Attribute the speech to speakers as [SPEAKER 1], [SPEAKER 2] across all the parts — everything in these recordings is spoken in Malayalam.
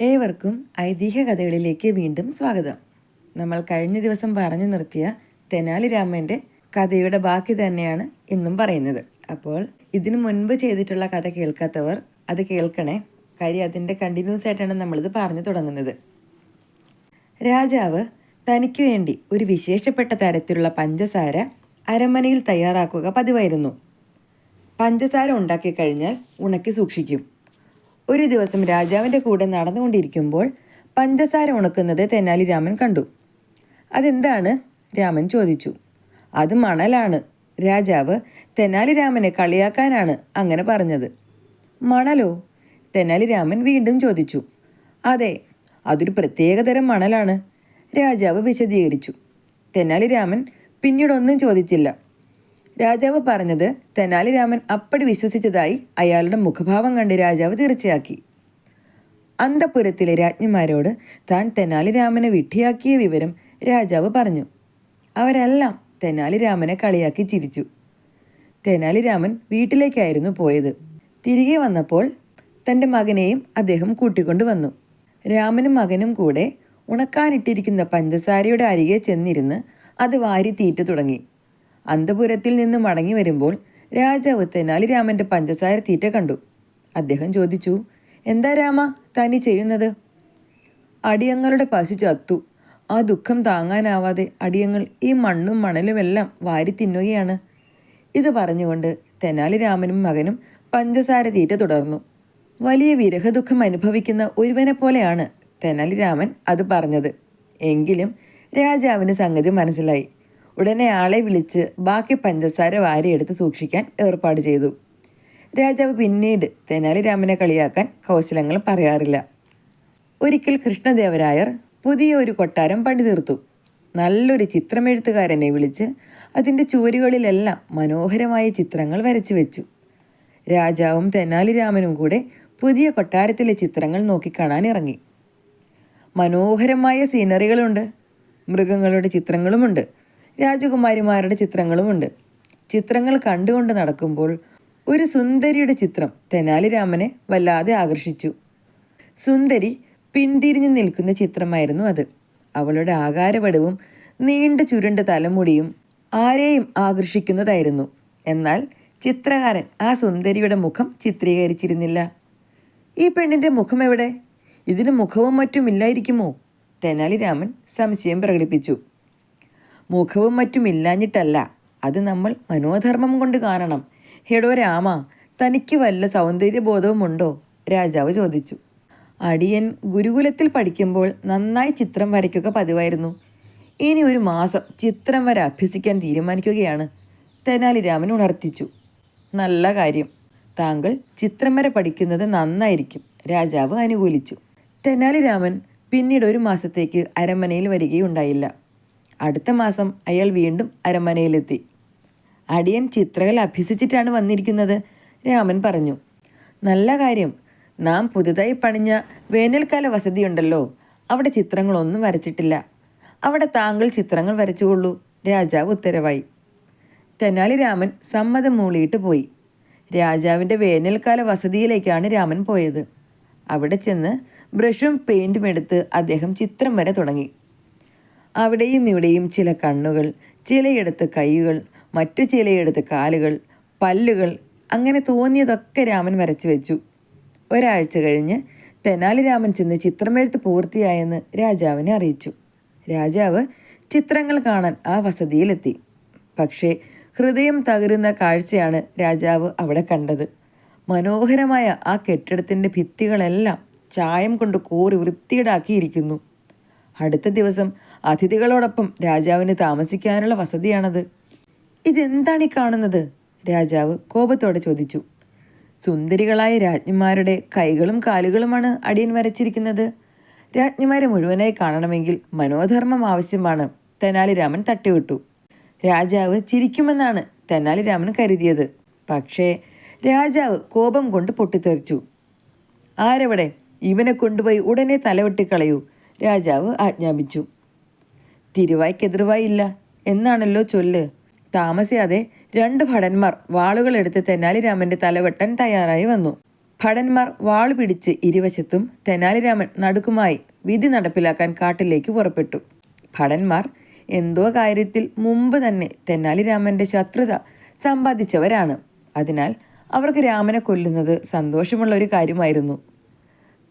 [SPEAKER 1] ഏവർക്കും ഐതിഹ്യ കഥകളിലേക്ക് വീണ്ടും സ്വാഗതം. നമ്മൾ കഴിഞ്ഞ ദിവസം പറഞ്ഞു നിർത്തിയ തെനാലി രാമന്റെ കഥയുടെ ബാക്കി തന്നെയാണ് ഇന്നും പറയുന്നത്. അപ്പോൾ ഇതിനു മുൻപ് ചെയ്തിട്ടുള്ള കഥ കേൾക്കാത്തവർ അത് കേൾക്കണേ. കാര്യം അതിന്റെ കണ്ടിന്യൂസ് ആയിട്ടാണ് നമ്മളിത് പറഞ്ഞു തുടങ്ങുന്നത്. രാജാവ് തനിക്ക് വേണ്ടി ഒരു വിശേഷപ്പെട്ട തരത്തിലുള്ള പഞ്ചസാര അരമനയിൽ തയ്യാറാക്കുക പതിവായിരുന്നു. പഞ്ചസാര ഉണ്ടാക്കി കഴിഞ്ഞാൽ ഉണക്കി സൂക്ഷിക്കും. ഒരു ദിവസം രാജാവിന്റെ കൂടെ നടന്നുകൊണ്ടിരിക്കുമ്പോൾ പഞ്ചസാര ഉണക്കുന്നത് തെന്നാലി രാമൻ കണ്ടു. അതെന്താണ്? രാമൻ ചോദിച്ചു. അത് മണലാണ്. രാജാവ് തെന്നാലി രാമനെ കളിയാക്കാനാണ് അങ്ങനെ പറഞ്ഞത്. മണലോ? തെന്നാലി രാമൻ വീണ്ടും ചോദിച്ചു. അതെ അതൊരു പ്രത്യേകതരം മണലാണ്. രാജാവ് വിശദീകരിച്ചു. തെന്നാലി രാമൻ പിന്നീടൊന്നും ചോദിച്ചില്ല. രാജാവ് പറഞ്ഞത് തെനാലിരാമൻ അപ്പടി വിശ്വസിച്ചതായി അയാളുടെ മുഖഭാവം കണ്ട് രാജാവ് തീർച്ചയാക്കി. അന്തപുരത്തിലെ രാജ്ഞിമാരോട് താൻ തെനാലിരാമനെ വിഡ്ഢിയാക്കിയ വിവരം രാജാവ് പറഞ്ഞു. അവരെല്ലാം തെനാലിരാമനെ കളിയാക്കി ചിരിച്ചു. തെനാലിരാമൻ വീട്ടിലേക്കായിരുന്നു പോയത്. തിരികെ വന്നപ്പോൾ തന്റെ മകനെയും അദ്ദേഹം കൂട്ടിക്കൊണ്ടുവന്നു രാമനും മകനും കൂടെ ഉണക്കാനിട്ടിരിക്കുന്ന പഞ്ചസാരയുടെ അരികെ ചെന്നിരുന്ന് അത് വാരി തീറ്റ തുടങ്ങി. അന്തപുരത്തിൽ നിന്ന് മടങ്ങി വരുമ്പോൾ രാജാവ് തെനാലി രാമന്റെ പഞ്ചസാര തീറ്റ കണ്ടു. അദ്ദേഹം ചോദിച്ചു എന്താ രാമ തനി ചെയ്യുന്നത്? അടിയങ്ങളുടെ പശു ചത്തു. ആ ദുഃഖം താങ്ങാനാവാതെ അടിയങ്ങൾ ഈ മണ്ണും മണലുമെല്ലാം വാരി തിന്നുകയാണ്. ഇത് പറഞ്ഞുകൊണ്ട് തെനാലി രാമനും മകനും പഞ്ചസാര തീറ്റ തുടർന്നു. വലിയ വിരഹദുഃഖം അനുഭവിക്കുന്ന ഒരുവനെ പോലെയാണ് തെനാലി രാമൻ അത് പറഞ്ഞത്. എങ്കിലും രാജാവിന് സംഗതി മനസ്സിലായി. ഉടനെ ആളെ വിളിച്ച് ബാക്കി പഞ്ചസാര വാരിയെടുത്ത് സൂക്ഷിക്കാൻ ഏർപ്പാട് ചെയ്തു. രാജാവ് പിന്നീട് തെനാലിരാമനെ കളിയാക്കാൻ കൗശലങ്ങൾ പറയാറില്ല. ഒരിക്കൽ കൃഷ്ണദേവരായർ പുതിയ ഒരു കൊട്ടാരം പണിതീർത്തു. നല്ലൊരു ചിത്രമെഴുത്തുകാരനെ വിളിച്ച് അതിന്റെ ചുവരുകളിലെല്ലാം മനോഹരമായ ചിത്രങ്ങൾ വരച്ചു വെച്ചു. രാജാവും തെനാലിരാമനും കൂടെ പുതിയ കൊട്ടാരത്തിലെ ചിത്രങ്ങൾ നോക്കിക്കാണാൻ ഇറങ്ങി. മനോഹരമായ സീനറികളുണ്ട്. മൃഗങ്ങളുടെ ചിത്രങ്ങളുമുണ്ട്. രാജകുമാരിമാരുടെ ചിത്രങ്ങളുമുണ്ട്. ചിത്രങ്ങൾ കണ്ടുകൊണ്ട് നടക്കുമ്പോൾ ഒരു സുന്ദരിയുടെ ചിത്രം തെനാലി രാമനെ വല്ലാതെ ആകർഷിച്ചു. സുന്ദരി പിന്തിരിഞ്ഞു നിൽക്കുന്ന ചിത്രമായിരുന്നു അത്. അവളുടെ ആകാരപടവും നീണ്ട ചുരുണ്ട തലമുടിയും ആരെയും ആകർഷിക്കുന്നതായിരുന്നു. എന്നാൽ ചിത്രകാരൻ ആ സുന്ദരിയുടെ മുഖം ചിത്രീകരിച്ചിരുന്നില്ല. ഈ പെണ്ണിന്റെ മുഖം എവിടെ ഇതിന് മുഖവും മറ്റും ഇല്ലായിരിക്കുമോ? തെനാലി രാമൻ സംശയം പ്രകടിപ്പിച്ചു. മുഖവും മറ്റും ഇല്ലാഞ്ഞിട്ടല്ല. അത് നമ്മൾ മനോധർമ്മം കൊണ്ട് കാണണം. ഹെടോ രാമ തനിക്ക് വല്ല സൗന്ദര്യബോധവുമുണ്ടോ? രാജാവ് ചോദിച്ചു. അടിയൻ ഗുരുകുലത്തിൽ പഠിക്കുമ്പോൾ നന്നായി ചിത്രം വരയ്ക്കുക പതിവായിരുന്നു. ഇനി ഒരു മാസം ചിത്രം വരെ അഭ്യസിക്കാൻ തീരുമാനിക്കുകയാണ്. തെനാലി രാമൻ ഉണർത്തിച്ചു. നല്ല കാര്യം. താങ്കൾ ചിത്രം വരെ പഠിക്കുന്നത് നന്നായിരിക്കും. രാജാവ് അനുകൂലിച്ചു. തെനാലിരാമൻ പിന്നീട് ഒരു മാസത്തേക്ക് അരമനയിൽ വരികയുണ്ടായില്ല. അടുത്ത മാസം അയാൾ വീണ്ടും അരമനയിലെത്തി. അടിയൻ ചിത്രകല അഭ്യസിച്ചിട്ടാണ് വന്നിരിക്കുന്നത് രാമൻ പറഞ്ഞു. നല്ല കാര്യം. നാം പുതുതായി പണിഞ്ഞ വേനൽക്കാല വസതിയുണ്ടല്ലോ. അവിടെ ചിത്രങ്ങളൊന്നും വരച്ചിട്ടില്ല. അവിടെ താങ്കൾ ചിത്രങ്ങൾ വരച്ചുകൊള്ളൂ രാജാവ് ഉത്തരവായി. തെനാലി രാമൻ സമ്മതം മൂളിയിട്ട് പോയി. രാജാവിന്റെ വേനൽക്കാല വസതിയിലേക്കാണ് രാമൻ പോയത്. അവിടെ ചെന്ന് ബ്രഷും പെയിന്റും എടുത്ത് അദ്ദേഹം ചിത്രം വരെ തുടങ്ങി. അവിടെയും ഇവിടെയും ചില കണ്ണുകൾ ചിലയിടത്ത് കൈകൾ മറ്റു ചിലയിടത്ത് കാലുകൾ പല്ലുകൾ അങ്ങനെ തോന്നിയതൊക്കെ രാമൻ വരച്ചു വെച്ചു. ഒരാഴ്ച കഴിഞ്ഞ് തെനാലി രാമൻ ചെന്ന് ചിത്രമെഴുത്ത് പൂർത്തിയായെന്ന് രാജാവിനെ അറിയിച്ചു. രാജാവ് ചിത്രങ്ങൾ കാണാൻ ആ വസതിയിലെത്തി. പക്ഷേ ഹൃദയം തകരുന്ന കാഴ്ചയാണ് രാജാവ് അവിടെ കണ്ടത്. മനോഹരമായ ആ കെട്ടിടത്തിന്റെ ഭിത്തികളെല്ലാം ചായം കൊണ്ട് കോറി വൃത്തിയിടാക്കിയിരിക്കുന്നു അടുത്ത ദിവസം അതിഥികളോടൊപ്പം രാജാവിന് താമസിക്കാനുള്ള വസതിയാണത്. ഇതെന്താണ് ഈ കാണുന്നത്? രാജാവ് കോപത്തോടെ ചോദിച്ചു. സുന്ദരികളായ രാജ്ഞിമാരുടെ കൈകളും കാലുകളുമാണ് അടിയൻ വരച്ചിരിക്കുന്നത്. രാജ്ഞിമാരെ മുഴുവനായി കാണണമെങ്കിൽ മനോധർമ്മം ആവശ്യമാണ്. തെനാലി രാമൻ തട്ടിവിട്ടു. രാജാവ് ചിരിക്കുമെന്നാണ് തെനാലി രാമൻ കരുതിയത്. പക്ഷേ രാജാവ് കോപം കൊണ്ട് പൊട്ടിത്തെറിച്ചു. ആരവിടെ? ഇവനെ കൊണ്ടുപോയി ഉടനെ തലവെട്ടിക്കളയൂ. രാജാവ് ആജ്ഞാപിച്ചു. തിരുവായ്ക്കെതിർവായില്ല. എന്നാണല്ലോ ചൊല്ല്. താമസിയാതെ രണ്ട് ഭടന്മാർ വാളുകളെടുത്ത് തെന്നാലി രാമന്റെ തലവെട്ടാൻ തയ്യാറായി വന്നു. ഭടന്മാർ വാൾ പിടിച്ച് ഇരുവശത്തും തെനാലിരാമൻ നടുക്കുമായി വിധി നടപ്പിലാക്കാൻ കാട്ടിലേക്ക് പുറപ്പെട്ടു. ഭടന്മാർ എന്തോ കാര്യത്തിൽ മുമ്പ് തന്നെ തെന്നാലിരാമന്റെ ശത്രുത സമ്പാദിച്ചവരാണ്. അതിനാൽ അവർക്ക് രാമനെ കൊല്ലുന്നത് സന്തോഷമുള്ള ഒരു കാര്യമായിരുന്നു.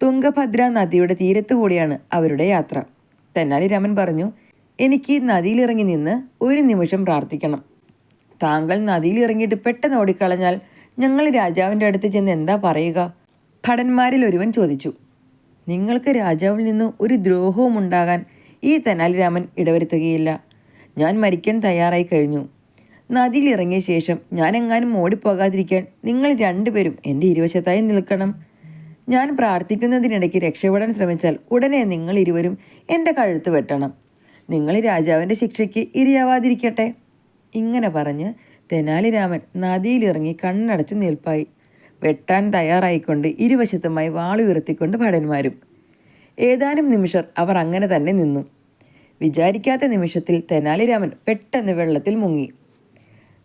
[SPEAKER 1] തുംഗഭദ്ര നദിയുടെ തീരത്തു കൂടിയാണ് അവരുടെ യാത്ര. തെന്നാലി രാമൻ പറഞ്ഞു എനിക്ക് നദിയിലിറങ്ങി നിന്ന് ഒരു നിമിഷം പ്രാർത്ഥിക്കണം. താങ്കൾ നദിയിലിറങ്ങിയിട്ട് പെട്ടെന്ന് ഓടിക്കളഞ്ഞാൽ ഞങ്ങൾ രാജാവിന്റെ അടുത്ത് ചെന്ന് എന്താ പറയുക? ഭടന്മാരിൽ ഒരുവൻ ചോദിച്ചു നിങ്ങൾക്ക് രാജാവിൽ നിന്ന് ഒരു ദ്രോഹവും ഉണ്ടാകാൻ ഈ തെനാലിരാമൻ ഇടവരുത്തുകയില്ല. ഞാൻ മരിക്കാൻ തയ്യാറായി കഴിഞ്ഞു. നദിയിൽ ഇറങ്ങിയ ശേഷം ഞാൻ എങ്ങാനും ഓടിപ്പോകാതിരിക്കാൻ നിങ്ങൾ രണ്ടുപേരും എന്റെ ഇരുവശത്തായി നിൽക്കണം. ഞാൻ പ്രാർത്ഥിക്കുന്നതിനിടയ്ക്ക് രക്ഷപ്പെടാൻ ശ്രമിച്ചാൽ ഉടനെ നിങ്ങൾ ഇരുവരും എന്റെ കഴുത്ത് വെട്ടണം. നിങ്ങൾ രാജാവിന്റെ ശിക്ഷയ്ക്ക് ഇരയാവാതിരിക്കട്ടെ. ഇങ്ങനെ പറഞ്ഞ് തെനാലിരാമൻ നദിയിലിറങ്ങി കണ്ണടച്ചു നിൽപ്പായി. വെട്ടാൻ തയ്യാറായിക്കൊണ്ട് ഇരുവശത്തുമായി വാളുയർത്തിക്കൊണ്ട് ഭടന്മാരും. ഏതാനും നിമിഷം അവർ അങ്ങനെ തന്നെ നിന്നു. വിചാരിക്കാത്ത നിമിഷത്തിൽ തെനാലിരാമൻ പെട്ടെന്ന് വെള്ളത്തിൽ മുങ്ങി.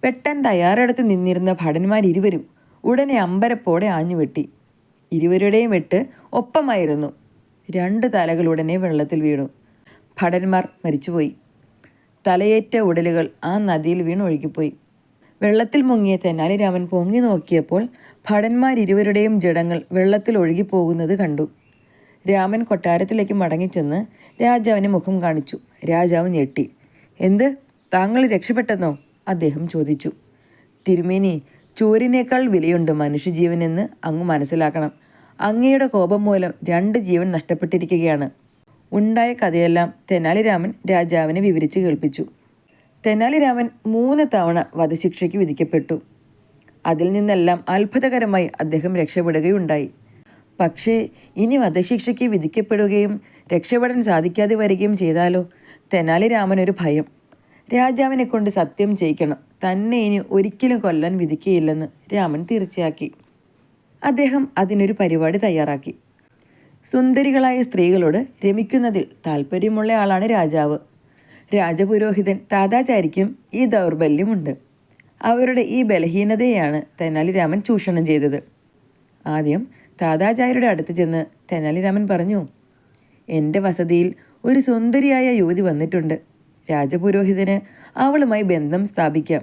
[SPEAKER 1] വെട്ടാൻ തയ്യാറെടുത്ത് നിന്നിരുന്ന ഭടന്മാരിരുവരും ഉടനെ അമ്പരപ്പോടെ ആഞ്ഞുവെട്ടി. ഇരുവരുടെയും എട്ട് ഒപ്പമായിരുന്നു. രണ്ട് തലകൾ ഉടനെ വെള്ളത്തിൽ വീണു. ഭടന്മാർ മരിച്ചുപോയി. തലയേറ്റ ഉടലുകൾ ആ നദിയിൽ വീണൊഴുകിപ്പോയി വെള്ളത്തിൽ മുങ്ങിയ തെന്നാലിരാമൻ പൊങ്ങി നോക്കിയപ്പോൾ ഭടന്മാരിരുവരുടെയും ജഡങ്ങൾ വെള്ളത്തിൽ ഒഴുകിപ്പോകുന്നത് കണ്ടു. രാമൻ കൊട്ടാരത്തിലേക്ക് മടങ്ങിച്ചെന്ന് രാജാവിന് മുഖം കാണിച്ചു. രാജാവ് ഞെട്ടി. എന്ത്? താങ്കൾ രക്ഷപ്പെട്ടെന്നോ? അദ്ദേഹം ചോദിച്ചു. തിരുമേനി ചോരിനേക്കാൾ വിലയുണ്ട് മനുഷ്യജീവനെന്ന് അങ്ങ് മനസ്സിലാക്കണം. അങ്ങയുടെ കോപം മൂലം രണ്ട് ജീവൻ നഷ്ടപ്പെട്ടിരിക്കുകയാണ്. ഉണ്ടായ കഥയെല്ലാം തെനാലിരാമൻ രാജാവിനെ വിവരിച്ച് കേൾപ്പിച്ചു. തെനാലിരാമൻ മൂന്ന് തവണ വധശിക്ഷയ്ക്ക് വിധിക്കപ്പെട്ടു. അതിൽ നിന്നെല്ലാം അത്ഭുതകരമായി അദ്ദേഹം രക്ഷപ്പെടുകയുണ്ടായി. പക്ഷേ ഇനി വധശിക്ഷയ്ക്ക് വിധിക്കപ്പെടുകയും രക്ഷപ്പെടാൻ സാധിക്കാതെ വരികയും ചെയ്താലോ? തെനാലിരാമൻ ഒരു ഭയം. രാജാവിനെ കൊണ്ട് സത്യം ചെയ്യിക്കണം. തന്നെ ഇനി ഒരിക്കലും കൊല്ലാൻ വിധിക്കുകയില്ലെന്ന് രാമൻ തീർച്ചയാക്കി. അദ്ദേഹം അതിനൊരു പരിപാടി തയ്യാറാക്കി. സുന്ദരികളായ സ്ത്രീകളോട് രമിക്കുന്നതിൽ താല്പര്യമുള്ള ആളാണ് രാജാവ്. രാജപുരോഹിതൻ താതാചാരിക്കും ഈ ദൗർബല്യമുണ്ട്. അവരുടെ ഈ ബലഹീനതയാണ് തെനാലിരാമൻ ചൂഷണം ചെയ്തത്. ആദ്യം താതാചാരിയുടെ അടുത്ത് ചെന്ന് തെനാലിരാമൻ പറഞ്ഞു എന്റെ വസതിയിൽ ഒരു സുന്ദരിയായ യുവതി വന്നിട്ടുണ്ട്. രാജപുരോഹിതന് അവളുമായി ബന്ധം സ്ഥാപിക്കാം.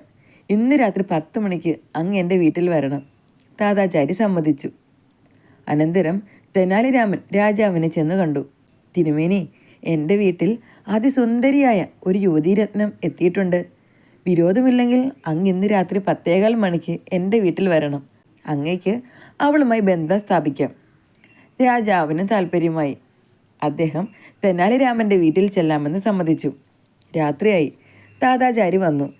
[SPEAKER 1] ഇന്ന് രാത്രി പത്ത് മണിക്ക് അങ്ങ് എന്റെ വീട്ടിൽ വരണം. താതാചാരി സമ്മതിച്ചു. അനന്തരം തെനാലിരാമൻ രാജാവിനെ ചെന്ന് കണ്ടു. തിരുമേനി എന്റെ വീട്ടിൽ അതിസുന്ദരിയായ ഒരു യുവതീരത്നം എത്തിയിട്ടുണ്ട്. വിരോധമില്ലെങ്കിൽ അങ്ങ് ഇന്ന് രാത്രി പത്തേകാൽ മണിക്ക് എന്റെ വീട്ടിൽ വരണം. അങ്ങേക്ക് അവളുമായി ബന്ധം സ്ഥാപിക്കാം. രാജാവിന് താല്പര്യമായി അദ്ദേഹം തെനാലിരാമന്റെ വീട്ടിൽ ചെല്ലാമെന്ന് സമ്മതിച്ചു. രാത്രിയായി താതാചാരി വന്നു.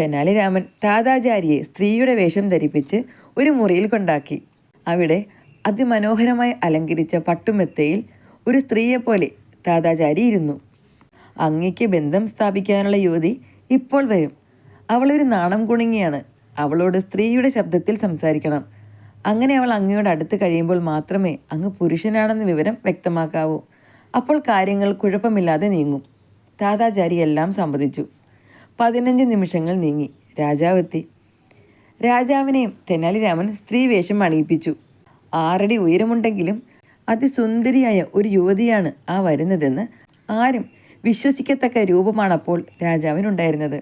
[SPEAKER 1] തെനാലിരാമൻ താതാചാരിയെ സ്ത്രീയുടെ വേഷം ധരിപ്പിച്ച് ഒരു മുറിയിൽ കൊണ്ടാക്കി. അവിടെ അതിമനോഹരമായി അലങ്കരിച്ച പട്ടുമെത്തയിൽ ഒരു സ്ത്രീയെപ്പോലെ താതാചാരി ഇരുന്നു. അങ്ങയ്ക്ക് ബന്ധം സ്ഥാപിക്കാനുള്ള യുവതി ഇപ്പോൾ വരും. അവളൊരു നാണം കുണുങ്ങിയാണ്. അവളോട് സ്ത്രീയുടെ ശബ്ദത്തിൽ സംസാരിക്കണം. അങ്ങനെ അവൾ അങ്ങയോട് അടുത്ത് കഴിയുമ്പോൾ മാത്രമേ അങ്ങ് പുരുഷനാണെന്ന വിവരം വ്യക്തമാക്കാവൂ. അപ്പോൾ കാര്യങ്ങൾ കുഴപ്പമില്ലാതെ നീങ്ങും. താതാചാരി എല്ലാം സമ്മതിച്ചു. പതിനഞ്ച് നിമിഷങ്ങൾ നീങ്ങി. രാജാവെത്തി. രാജാവിനെയും തെനാലിരാമൻ സ്ത്രീ വേഷം അണിയിപ്പിച്ചു. ആറടി ഉയരമുണ്ടെങ്കിലും അതിസുന്ദരിയായ ഒരു യുവതിയാണ് ആ വരുന്നതെന്ന് ആരും വിശ്വസിക്കത്തക്ക രൂപമാണപ്പോൾ രാജാവിനുണ്ടായിരുന്നത്.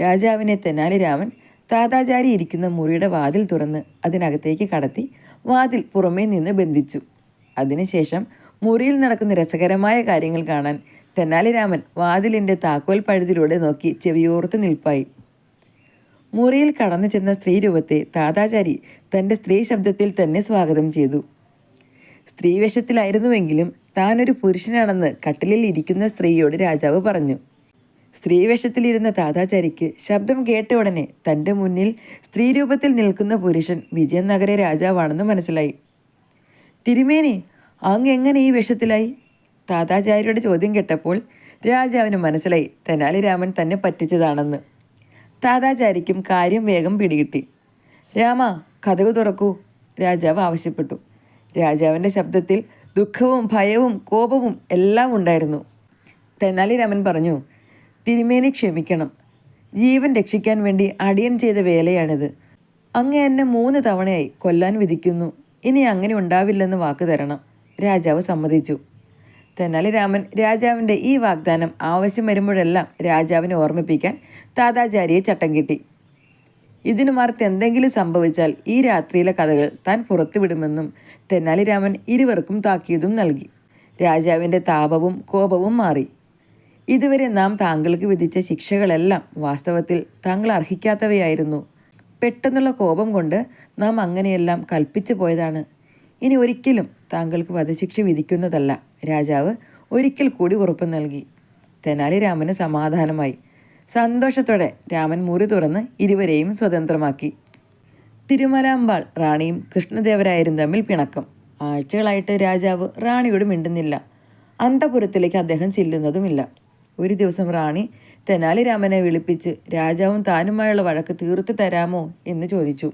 [SPEAKER 1] രാജാവിനെ തെനാലിരാമൻ താതാചാരി ഇരിക്കുന്ന മുറിയുടെ വാതിൽ തുറന്ന് അതിനകത്തേക്ക് കടത്തി വാതിൽ പുറമേ നിന്ന് ബന്ധിച്ചു. അതിനുശേഷം മുറിയിൽ നടക്കുന്ന രസകരമായ കാര്യങ്ങൾ കാണാൻ തെന്നാലിരാമൻ വാതിലിന്റെ താക്കോൽ പഴുതിലൂടെ നോക്കി ചെവിയോർത്ത് നിൽപ്പായി. മുറിയിൽ കടന്നു ചെന്ന സ്ത്രീരൂപത്തെ താതാചാരി തന്റെ സ്ത്രീ ശബ്ദത്തിൽ തന്നെ സ്വാഗതം ചെയ്തു. സ്ത്രീ വേഷത്തിലായിരുന്നുവെങ്കിലും താനൊരു പുരുഷനാണെന്ന് കട്ടിലിൽ ഇരിക്കുന്ന സ്ത്രീയോട് രാജാവ് പറഞ്ഞു. സ്ത്രീ വേഷത്തിലിരുന്ന താതാചാരിക്ക് ശബ്ദം കേട്ട ഉടനെ തന്റെ മുന്നിൽ സ്ത്രീരൂപത്തിൽ നിൽക്കുന്ന പുരുഷൻ വിജയനഗര രാജാവാണെന്ന് മനസ്സിലായി. തിരുമേനി അങ്ങ് എങ്ങനെ ഈ വേഷത്തിലായി? താതാചാര്യയുടെ ചോദ്യം കേട്ടപ്പോൾ രാജാവിന് മനസ്സിലായി തെനാലി രാമൻ തന്നെ പറ്റിച്ചതാണെന്ന്. താതാചാരിക്കും കാര്യം വേഗം പിടികിട്ടി. രാമ കഥകു തുറക്കൂ. രാജാവ് ആവശ്യപ്പെട്ടു. രാജാവിന്റെ ശബ്ദത്തിൽ ദുഃഖവും ഭയവും കോപവും എല്ലാം ഉണ്ടായിരുന്നു. തെനാലിരാമൻ പറഞ്ഞു തിരുമേനി ക്ഷമിക്കണം. ജീവൻ രക്ഷിക്കാൻ വേണ്ടി അടിയൻ ചെയ്ത വേലയാണിത്. അങ്ങ് എന്നെ മൂന്ന് തവണയായി കൊല്ലാൻ വിധിക്കുന്നു. ഇനി അങ്ങനെ ഉണ്ടാവില്ലെന്ന് വാക്ക് തരണം. രാജാവ് സമ്മതിച്ചു. തെന്നാലി രാമൻ രാജാവിന്റെ ഈ വാഗ്ദാനം ആവശ്യം വരുമ്പോഴെല്ലാം രാജാവിനെ ഓർമ്മിപ്പിക്കാൻ താതാചാരിയെ ചട്ടം കിട്ടി. ഇതിനു മറുത്ത് എന്തെങ്കിലും സംഭവിച്ചാൽ ഈ രാത്രിയിലെ കഥകൾ താൻ പുറത്തുവിടുമെന്നും തെന്നാലി രാമൻ ഇരുവർക്കും താക്കീതും നൽകി. രാജാവിന്റെ താപവും കോപവും മാറി. ഇതുവരെ നാം താങ്കൾക്ക് വിധിച്ച ശിക്ഷകളെല്ലാം വാസ്തവത്തിൽ താങ്കൾ അർഹിക്കാത്തവയായിരുന്നു. പെട്ടെന്നുള്ള കോപം കൊണ്ട് നാം അങ്ങനെയെല്ലാം കൽപ്പിച്ചു പോയതാണ്. ഇനി ഒരിക്കലും താങ്കൾക്ക് വധശിക്ഷ വിധിക്കുന്നതല്ല. രാജാവ് ഒരിക്കൽ കൂടി ഉറപ്പ് നൽകി. തെനാലി രാമന് സമാധാനമായി. സന്തോഷത്തോടെ രാമൻ മുറി തുറന്ന് ഇരുവരെയും സ്വതന്ത്രമാക്കി. തിരുമലാമ്പാൾ റാണിയും കൃഷ്ണദേവരായരും തമ്മിൽ പിണക്കം. ആഴ്ചകളായിട്ട് രാജാവ് റാണിയോട് മിണ്ടുന്നില്ല. അന്തപുരത്തിലേക്ക് അദ്ദേഹം ചെല്ലുന്നതുമില്ല. ഒരു ദിവസം റാണി തെനാലി രാമനെ വിളിപ്പിച്ച് രാജാവും താനുമായുള്ള വഴക്ക് തീർത്ത് തരാമോ എന്ന് ചോദിച്ചു.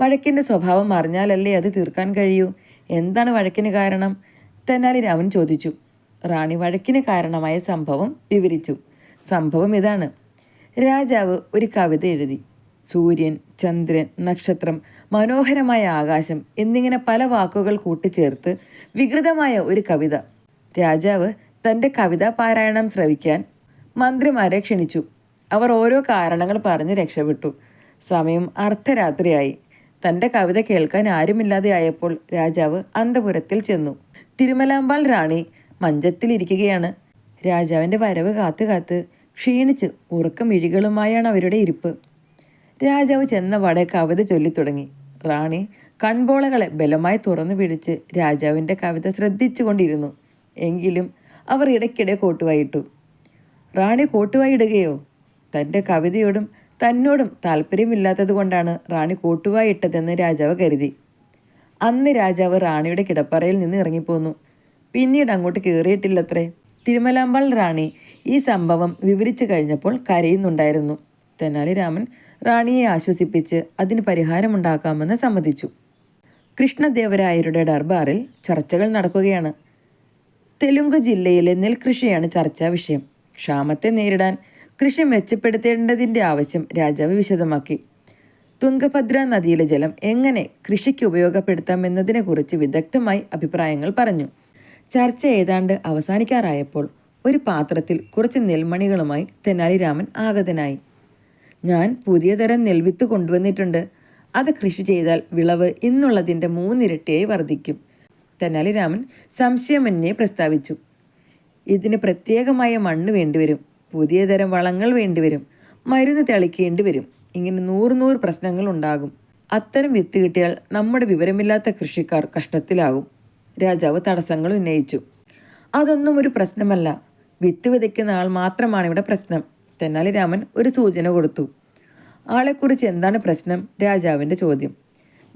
[SPEAKER 1] വഴക്കിന്റെ സ്വഭാവം അറിഞ്ഞാലല്ലേ അത് തീർക്കാൻ കഴിയൂ? എന്താണ് വഴക്കിന് കാരണം? തെന്നാലി രാമൻ ചോദിച്ചു. റാണി വഴക്കിന് കാരണമായ സംഭവം വിവരിച്ചു. സംഭവം ഇതാണ്. രാജാവ് ഒരു കവിത എഴുതി. സൂര്യൻ ചന്ദ്രൻ നക്ഷത്രം മനോഹരമായ ആകാശം എന്നിങ്ങനെ പല വാക്കുകൾ കൂട്ടിച്ചേർത്ത് വികൃതമായ ഒരു കവിത. രാജാവ് തന്റെ കവിതാ പാരായണം ശ്രവിക്കാൻ മന്ത്രിമാരെ ക്ഷണിച്ചു. അവർ ഓരോ കാരണങ്ങൾ പറഞ്ഞ് രക്ഷപ്പെട്ടു. സമയം അർദ്ധരാത്രിയായി. തന്റെ കവിത കേൾക്കാൻ ആരുമില്ലാതെയായപ്പോൾ രാജാവ് അന്തപുരത്തിൽ ചെന്നു. തിരുമലാമ്പാൾ റാണി മഞ്ചത്തിലിരിക്കുകയാണ്. രാജാവിന്റെ വരവ് കാത്തു കാത്ത് ക്ഷീണിച്ച് ഉറക്കം ഇഴികളുമായാണ് അവരുടെ ഇരിപ്പ്. രാജാവ് ചെന്ന വടെ കവിത ചൊല്ലിത്തുടങ്ങി. റാണി കൺപോളകളെ ബലമായി തുറന്നു പിടിച്ച് രാജാവിന്റെ കവിത ശ്രദ്ധിച്ചുകൊണ്ടിരുന്നു. എങ്കിലും അവർ ഇടയ്ക്കിടെ കോട്ടുവായിട്ടു. റാണി കോട്ടുവായിടുകയോ തന്റെ കവിതയോടും തന്നോടും താല്പര്യമില്ലാത്തത് കൊണ്ടാണ് റാണി കൂട്ടുവായിട്ടതെന്ന് രാജാവ് കരുതി. അന്ന് രാജാവ് റാണിയുടെ കിടപ്പറയിൽ നിന്ന് ഇറങ്ങിപ്പോന്നു. പിന്നീട് അങ്ങോട്ട് കയറിയിട്ടില്ലത്രേ തിരുമലാമ്പാൾ റാണി ഈ സംഭവം വിവരിച്ചു കഴിഞ്ഞപ്പോൾ കരയുന്നുണ്ടായിരുന്നു. തെന്നാലിരാമൻ റാണിയെ ആശ്വസിപ്പിച്ച് അതിന് പരിഹാരമുണ്ടാക്കാമെന്ന് സമ്മതിച്ചു. കൃഷ്ണദേവരായരുടെ ദർബാറിൽ ചർച്ചകൾ നടക്കുകയാണ്. തെലുങ്ക് ജില്ലയിലെ നെൽകൃഷിയാണ് ചർച്ചാ വിഷയം. ക്ഷാമത്തെ നേരിടാൻ കൃഷി മെച്ചപ്പെടുത്തേണ്ടതിന്റെ ആവശ്യം രാജാവ് വിശദമാക്കി. തുംഗഭദ്ര നദിയിലെ ജലം എങ്ങനെ കൃഷിക്ക് ഉപയോഗപ്പെടുത്താമെന്നതിനെക്കുറിച്ച് വിദഗ്ധമായി അഭിപ്രായങ്ങൾ പറഞ്ഞു. ചർച്ച ഏതാണ്ട് അവസാനിക്കാറായപ്പോൾ ഒരു പാത്രത്തിൽ കുറച്ച് നെൽമണികളുമായി തെനാലിരാമൻ ആഗതനായി. ഞാൻ പുതിയ തരം നെൽവിത്ത് കൊണ്ടുവന്നിട്ടുണ്ട്. അത് കൃഷി ചെയ്താൽ വിളവ് ഇന്നുള്ളതിന്റെ മൂന്നിരട്ടിയായി വർദ്ധിക്കും തെനാലിരാമൻ സംശയമന്യെ പ്രസ്താവിച്ചു. ഇതിന് പ്രത്യേകമായ മണ്ണ് വേണ്ടിവരും. പുതിയ തരം വളങ്ങൾ വേണ്ടിവരും. മരുന്ന് തെളിക്കേണ്ടി വരും ഇങ്ങനെ നൂറ് നൂറ് പ്രശ്നങ്ങൾ ഉണ്ടാകും അത്തരം വിത്ത് കിട്ടിയാൽ നമ്മുടെ വിവരമില്ലാത്ത കൃഷിക്കാർ കഷ്ടത്തിലാകും. രാജാവ് തടസ്സങ്ങൾ ഉന്നയിച്ചു. അതൊന്നും ഒരു പ്രശ്നമല്ല. വിത്ത് വിതയ്ക്കുന്ന ആൾ മാത്രമാണ് ഇവിടെ പ്രശ്നം. തെന്നാലി രാമൻ ഒരു സൂചന കൊടുത്തു. ആളെക്കുറിച്ച് എന്താണ് പ്രശ്നം? രാജാവിന്റെ ചോദ്യം.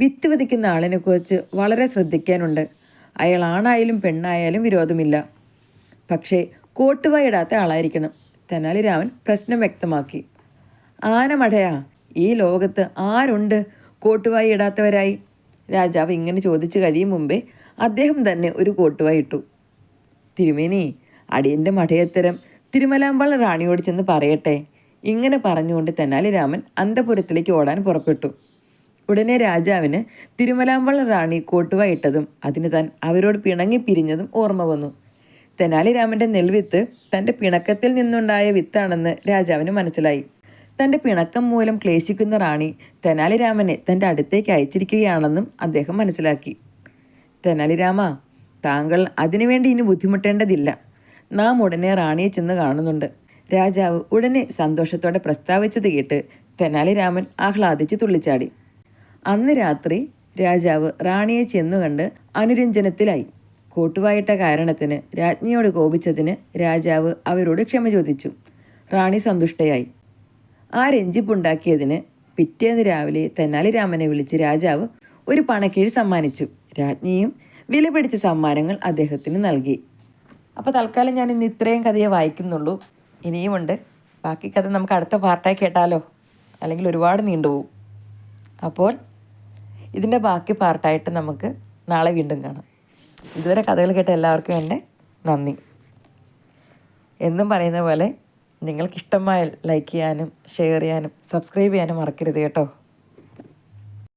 [SPEAKER 1] വിത്ത് വിതയ്ക്കുന്ന ആളിനെക്കുറിച്ച് വളരെ ശ്രദ്ധിക്കാനുണ്ട്. അയാൾ ആണായാലും പെണ്ണായാലും വിരോധമില്ല. പക്ഷേ കോട്ടുവായിടാത്ത ആളായിരിക്കണം. തെനാലി രാമൻ പ്രശ്നം വ്യക്തമാക്കി. ആനമടയാ ഈ ലോകത്ത് ആരുണ്ട് കോട്ടുവായി ഇടാത്തവരായി? രാജാവ് ഇങ്ങനെ ചോദിച്ചു കഴിയും മുമ്പേ അദ്ദേഹം തന്നെ ഒരു കോട്ടുവായി ഇട്ടു. തിരുമേനി അടിയന്റെ മഠയത്തരം തിരുമലാമ്പാൾ റാണിയോട് ചെന്ന് പറയട്ടെ ഇങ്ങനെ പറഞ്ഞുകൊണ്ട് തെനാലിരാമൻ അന്തപുരത്തിലേക്ക് ഓടാൻ പുറപ്പെട്ടു. ഉടനെ രാജാവിന് തിരുമലാമ്പാൾ റാണി കോട്ടുവായി ഇട്ടതും അതിന് താൻ അവരോട് പിണങ്ങി പിരിഞ്ഞതും ഓർമ്മ വന്നു. തെനാലി രാമന്റെ നെൽവിത്ത് തന്റെ പിണക്കത്തിൽ നിന്നുണ്ടായ വിത്താണെന്ന് രാജാവിന് മനസ്സിലായി. തന്റെ പിണക്കം മൂലം ക്ലേശിക്കുന്ന റാണി തെനാലിരാമനെ തന്റെ അടുത്തേക്ക് അയച്ചിരിക്കുകയാണെന്നും അദ്ദേഹം മനസ്സിലാക്കി. തെനാലിരാമ താങ്കൾ അതിനുവേണ്ടി ഇനി ബുദ്ധിമുട്ടേണ്ടതില്ല. നാം ഉടനെ റാണിയെ ചെന്ന് കാണുന്നുണ്ട്. രാജാവ് ഉടനെ സന്തോഷത്തോടെ പ്രസ്താവിച്ചത് കേട്ട് തെനാലിരാമൻ ആഹ്ലാദിച്ച് തുള്ളിച്ചാടി. അന്ന് രാത്രി രാജാവ് റാണിയെ ചെന്നുകണ്ട് അനുരഞ്ജനത്തിലായി. കോട്ടുവായിട്ട കാരണത്തിന് രാജ്ഞിയോട് കോപിച്ചതിന് രാജാവ് അവരോട് ക്ഷമ ചോദിച്ചു. റാണി സന്തുഷ്ടയായി. ആ രഞ്ജിപ്പുണ്ടാക്കിയതിന് പിറ്റേന്ന് രാവിലെ തെന്നാലി രാമനെ വിളിച്ച് രാജാവ് ഒരു പണക്കീഴ് സമ്മാനിച്ചു. രാജ്ഞിയും വില പിടിച്ച സമ്മാനങ്ങൾ അദ്ദേഹത്തിന് നൽകി. അപ്പോൾ തൽക്കാലം ഞാൻ ഇന്ന് ഇത്രയും കഥയെ വായിക്കുന്നുള്ളൂ. ഇനിയുമുണ്ട്. ബാക്കി കഥ നമുക്ക് അടുത്ത പാർട്ടായി കേട്ടാലോ? അല്ലെങ്കിൽ ഒരുപാട് നീണ്ടുപോകും. അപ്പോൾ ഇതിന്റെ ബാക്കി പാർട്ടായിട്ട് നമുക്ക് നാളെ വീണ്ടും കാണാം. ഇതുവരെ കഥകൾ കേട്ട എല്ലാവർക്കും എന്റെ നന്ദി. എന്നും പറയുന്ന പോലെ നിങ്ങൾക്കിഷ്ടമായ ലൈക്ക് ചെയ്യാനും ഷെയർ ചെയ്യാനും സബ്സ്ക്രൈബ് ചെയ്യാനും മറക്കരുത് കേട്ടോ.